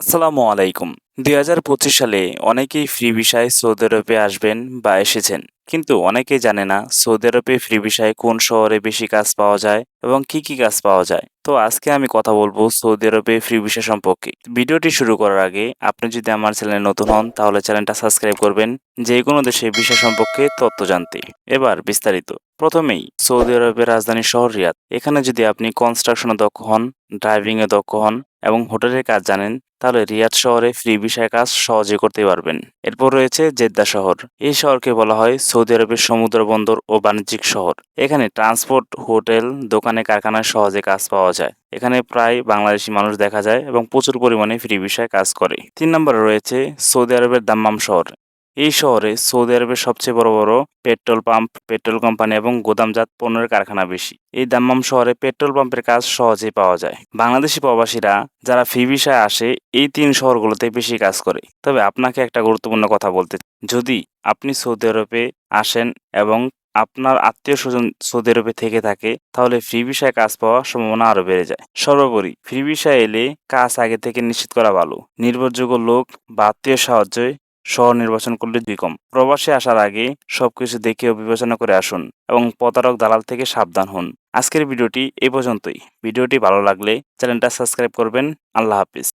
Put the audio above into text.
আসসালামু আলাইকুম। দুই হাজার পঁচিশ সালে অনেকেই ফ্রি ভিসায় সৌদি আরবে আসবেন বা এসেছেন। কিন্তু অনেকেই জানে না সৌদি আরবে ফ্রি ভিসায় কোন শহরে বেশি কাজ পাওয়া যায় এবং কি কি কাজ পাওয়া যায়। তো আজকে আমি কথা বলব সৌদি আরবে ফ্রি ভিসা সম্পর্কে। ভিডিওটি শুরু করার আগে আপনি যদি আমার চ্যানেলে নতুন হন, তাহলে চ্যানেলটা সাবস্ক্রাইব করবেন, যে কোনো দেশে ভিসা সম্পর্কে তথ্য জানতে। এবার বিস্তারিত। প্রথমেই, সৌদি আরবের রাজধানী শহর রিয়াদ। এখানে যদি আপনি কনস্ট্রাকশনে দক্ষ হন ড্রাইভিংয়ে দক্ষ হন এবং হোটেলের কাজ জানেন, তাহলে রিয়াদ শহরে ফ্রি ভিসায় কাজ সহজে করতে পারবেন। এরপর রয়েছে জেদ্দা শহর। এই শহরকে বলা হয় সৌদি আরবের সমুদ্র বন্দর ও বাণিজ্যিক শহর। এখানে ট্রান্সপোর্ট, হোটেল, দোকানে কারখানায় সহজে কাজ পাওয়া যায়। এখানে প্রায় বাংলাদেশি মানুষ দেখা যায় এবং প্রচুর পরিমাণে ফ্রি ভিসায় কাজ করে। তিন নম্বরে রয়েছে সৌদি আরবের দাম্মাম শহর। এই শহরে সৌদি আরবের সবচেয়ে বড় বড় পেট্রোল পাম্প, পেট্রোল কোম্পানি এবং গোদামজাত পণ্যের কারখানা বেশি। এই দাম্মাম শহরে পেট্রোল পাম্পের কাজ সহজেই পাওয়া যায়। বাংলাদেশি প্রবাসীরা যারা ফি ভিসায় আসে, এই তিন শহরগুলোতে বেশি কাজ করে। তবে আপনাকে একটা গুরুত্বপূর্ণ কথা বলতে যদি আপনি সৌদি আরবে আসেন এবং আপনার আত্মীয় স্বজন সৌদি আরবে থেকে থাকে, তাহলে ফ্রি ভিসায় কাজ পাওয়ার সম্ভাবনা আরও বেড়ে যায়। সর্বোপরি ফ্রি ভিসায় এলে কাজ আগে থেকে নিশ্চিত করা ভালো। নির্ভরযোগ্য লোক বা আত্মীয় সাহায্যে শহর নির্বাচন করলে দুই কম। প্রবাসে আসার আগে সবকিছু দেখে ও বিবেচনা করে আসুন এবং প্রতারক দালাল থেকে সাবধান হন। আজকের ভিডিওটি এই পর্যন্তই। ভিডিওটি ভালো লাগলে চ্যানেলটা সাবস্ক্রাইব করবেন। আল্লাহ হাফিজ।